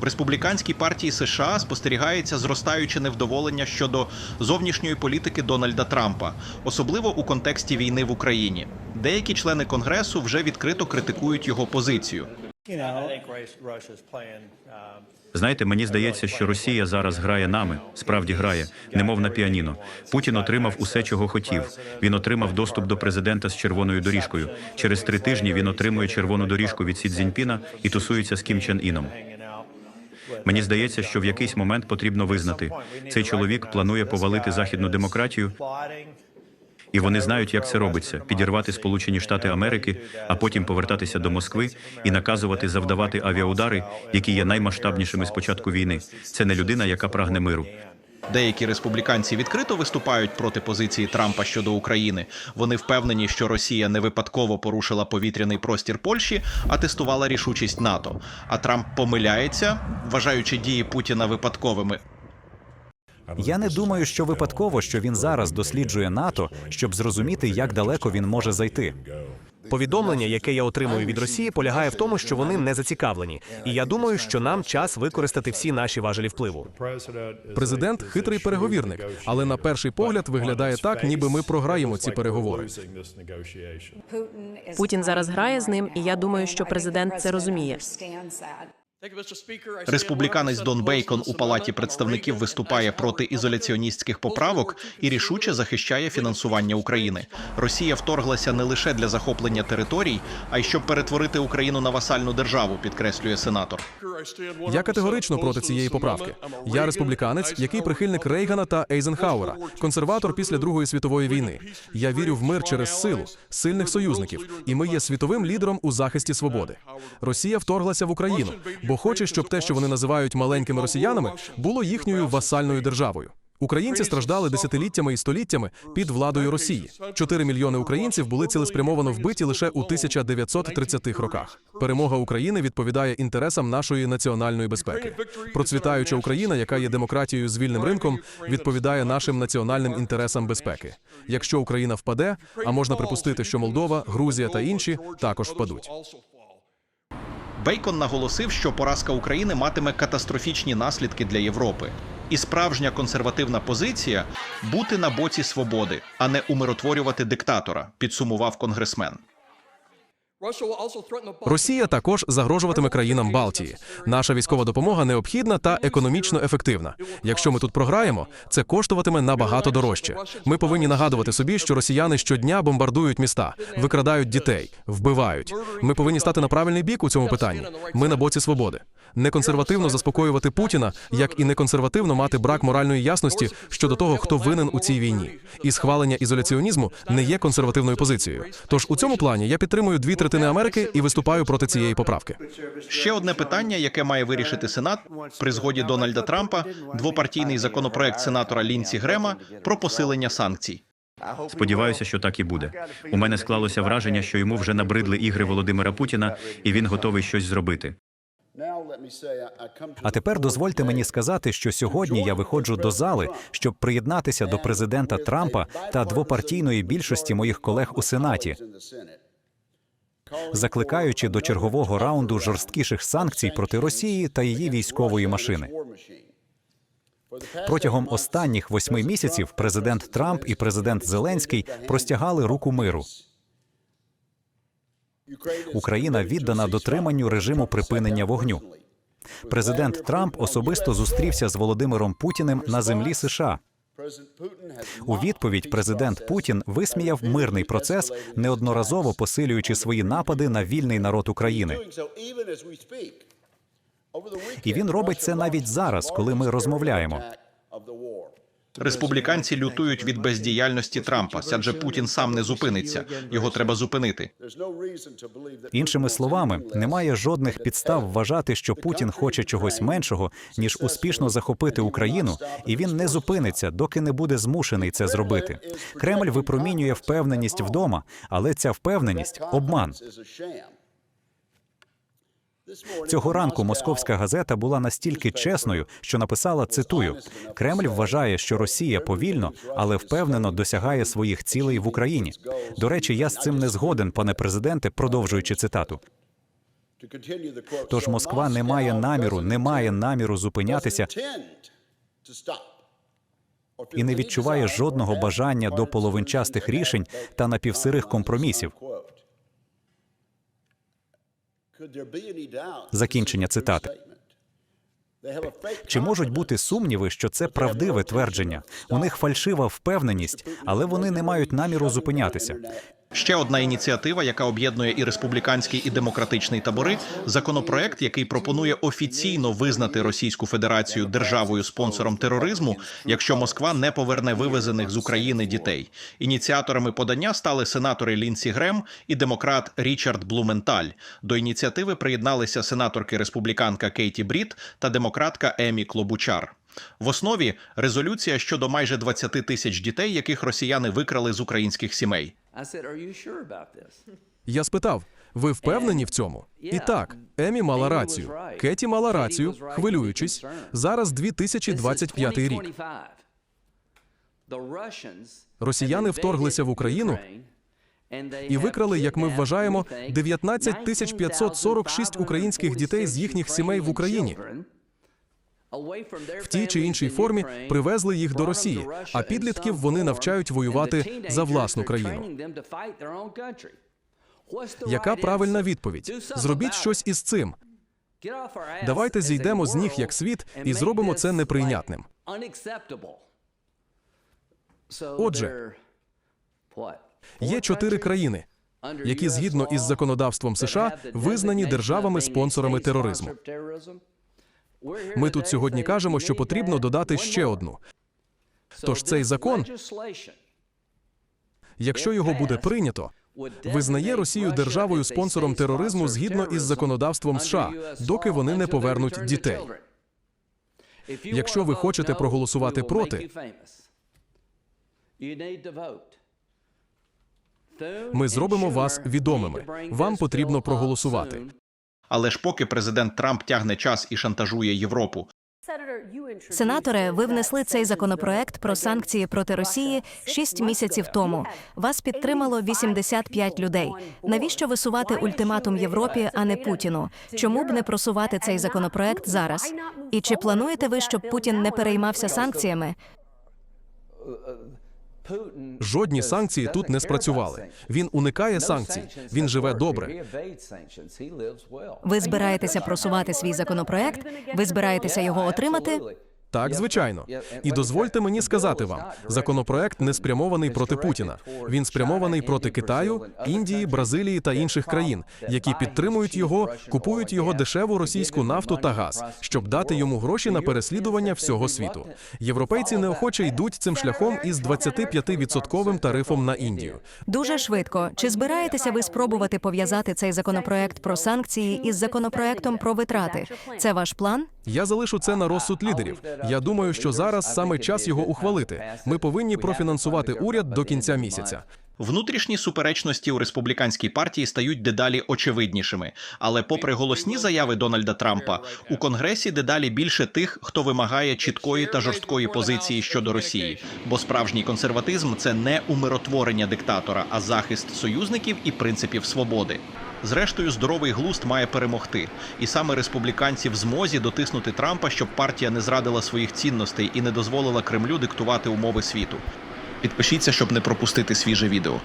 В республіканській партії США спостерігається зростаюче невдоволення щодо зовнішньої політики Дональда Трампа, особливо у контексті війни в Україні. Деякі члени конгресу вже відкрито критикують його позицію. Знаєте, мені здається, що Росія зараз грає нами, справді грає, немов на піаніно. Путін отримав усе, чого хотів. Він отримав доступ до президента з червоною доріжкою. Через три тижні він отримує червону доріжку від Сі Цзіньпіна і тусується з Кім Чен Іном. Мені здається, що в якийсь момент потрібно визнати, цей чоловік планує повалити західну демократію, і вони знають, як це робиться: підірвати Сполучені Штати Америки, а потім повертатися до Москви і наказувати завдавати авіаудари, які є наймасштабнішими з початку війни. Це не людина, яка прагне миру. Деякі республіканці відкрито виступають проти позиції Трампа щодо України. Вони впевнені, що Росія не випадково порушила повітряний простір Польщі, а тестувала рішучість НАТО. А Трамп помиляється, вважаючи дії Путіна випадковими. Я не думаю, що випадково, що він зараз досліджує НАТО, щоб зрозуміти, як далеко він може зайти. Повідомлення, яке я отримую від Росії, полягає в тому, що вони не зацікавлені. І я думаю, що нам час використати всі наші важелі впливу. Президент хитрий переговірник, але на перший погляд виглядає так, ніби ми програємо ці переговори. Путін зараз грає з ним, і я думаю, що президент це розуміє. Республіканець Дон Бейкон у палаті представників виступає проти ізоляціоністських поправок і рішуче захищає фінансування України. Росія вторглася не лише для захоплення територій, а й щоб перетворити Україну на васальну державу, підкреслює сенатор. Я категорично проти цієї поправки. Я республіканець, який прихильник Рейгана та Ейзенхауера, консерватор після Другої світової війни. Я вірю в мир через силу, сильних союзників, і ми є світовим лідером у захисті свободи. Росія вторглася в Україну, бо хоче, щоб те, що вони називають маленькими росіянами, було їхньою васальною державою. Українці страждали десятиліттями і століттями під владою Росії. Чотири мільйони українців були цілеспрямовано вбиті лише у 1930-х роках. Перемога України відповідає інтересам нашої національної безпеки. Процвітаюча Україна, яка є демократією з вільним ринком, відповідає нашим національним інтересам безпеки. Якщо Україна впаде, а можна припустити, що Молдова, Грузія та інші також впадуть. Бейкон наголосив, що поразка України матиме катастрофічні наслідки для Європи. І справжня консервативна позиція бути на боці свободи, а не умиротворювати диктатора, підсумував конгресмен. Росія також загрожуватиме країнам Балтії. Наша військова допомога необхідна та економічно ефективна. Якщо ми тут програємо, це коштуватиме набагато дорожче. Ми повинні нагадувати собі, що росіяни щодня бомбардують міста, викрадають дітей, вбивають. Ми повинні стати на правильний бік у цьому питанні. Ми на боці свободи. Неконсервативно заспокоювати Путіна, як і неконсервативно мати брак моральної ясності щодо того, хто винен у цій війні. І схвалення ізоляціонізму не є консервативною позицією. Тож у цьому плані я підтримую дві третини Америки і виступаю проти цієї поправки. Ще одне питання, яке має вирішити Сенат при згоді Дональда Трампа, двопартійний законопроект сенатора Лінці Грема про посилення санкцій. Сподіваюся, що так і буде. У мене склалося враження, що йому вже набридли ігри Володимира Путіна, і він готовий щось зробити. А тепер дозвольте мені сказати, що сьогодні я виходжу до зали, щоб приєднатися до президента Трампа та двопартійної більшості моїх колег у Сенаті, закликаючи до чергового раунду жорсткіших санкцій проти Росії та її військової машини. Протягом останніх восьми місяців президент Трамп і президент Зеленський простягали руку миру. Україна віддана дотриманню режиму припинення вогню. Президент Трамп особисто зустрівся з Володимиром Путіним на землі США. У відповідь президент Путін висміяв мирний процес, неодноразово посилюючи свої напади на вільний народ України. І він робить це навіть зараз, коли ми розмовляємо. Республіканці лютують від бездіяльності Трампа, адже Путін сам не зупиниться. Його треба зупинити. Іншими словами, немає жодних підстав вважати, що Путін хоче чогось меншого, ніж успішно захопити Україну, і він не зупиниться, доки не буде змушений це зробити. Кремль випромінює впевненість вдома, але ця впевненість обман. Цього ранку московська газета була настільки чесною, що написала цитую: Кремль вважає, що Росія повільно, але впевнено досягає своїх цілей в Україні. До речі, я з цим не згоден, пане президенте, продовжуючи цитату. Тож Москва не має наміру, не має наміру зупинятися і не відчуває жодного бажання до половинчастих рішень та напівсирих компромісів. Закінчення цитати. Чи можуть бути сумніви, що це правдиве твердження? У них фальшива впевненість, але вони не мають наміру зупинятися. Ще одна ініціатива, яка об'єднує і республіканський, і демократичний табори законопроект, який пропонує офіційно визнати Російську Федерацію державою спонсором тероризму, якщо Москва не поверне вивезених з України дітей. Ініціаторами подання стали сенатори Лінсі Грем і демократ Річард Блументаль. До ініціативи приєдналися сенаторки республіканка Кейті Брід та демократка Емі Клобучар. В основі резолюція щодо майже 20 тисяч дітей, яких росіяни викрали з українських сімей. Я спитав: ви впевнені в цьому? І так, Емі мала рацію. Кеті мала рацію, хвилюючись. Зараз 2025 рік. Росіяни вторглися в Україну і викрали, як ми вважаємо, 19 тисяч 546 українських дітей з їхніх сімей в Україні. В тій чи іншій формі привезли їх до Росії, а підлітків вони навчають воювати за власну країну. Яка правильна відповідь? Зробіть щось із цим. Давайте зійдемо з ніг як світ і зробимо це неприйнятним. Отже, Є чотири країни, які згідно із законодавством США визнані державами-спонсорами тероризму. Ми тут сьогодні кажемо, що потрібно додати ще одну. Тож цей закон, якщо його буде прийнято, визнає Росію державою спонсором тероризму згідно із законодавством США, доки вони не повернуть дітей. Якщо ви хочете проголосувати проти, ми зробимо вас відомими. Вам потрібно проголосувати. Але ж поки президент Трамп тягне час і шантажує Європу, Сенаторе, ви внесли цей законопроект про санкції проти Росії шість місяців тому. Вас підтримало 85 людей. Навіщо висувати ультиматум Європі, а не Путіну? Чому б не просувати цей законопроект зараз? І чи плануєте ви, щоб Путін не переймався санкціями? Жодні санкції тут не спрацювали. Він уникає санкцій. Він живе добре. Ви збираєтеся просувати свій законопроект? Ви збираєтеся його отримати? Так, звичайно. І дозвольте мені сказати вам, законопроект не спрямований проти Путіна. Він спрямований проти Китаю, Індії, Бразилії та інших країн, які підтримують його, купують його дешеву російську нафту та газ, щоб дати йому гроші на переслідування всього світу. Європейці неохоче йдуть цим шляхом із 25-відсотковим тарифом на Індію. Дуже швидко. Чи збираєтеся ви спробувати пов'язати цей законопроект про санкції із законопроектом про витрати? Це ваш план? Я залишу це на розсуд лідерів. Я думаю, що зараз саме час його ухвалити. Ми повинні профінансувати уряд до кінця місяця. внутрішні суперечності у республіканській партії стають дедалі очевиднішими. Але, попри голосні заяви Дональда Трампа, у конгресі дедалі більше тих, хто вимагає чіткої та жорсткої позиції щодо Росії. Бо справжній консерватизм це не умиротворення диктатора, а захист союзників і принципів свободи. Зрештою, здоровий глуст має перемогти, і саме республіканці в змозі дотиснути Трампа, щоб партія не зрадила своїх цінностей і не дозволила Кремлю диктувати умови світу. Підпишіться, щоб не пропустити свіже відео.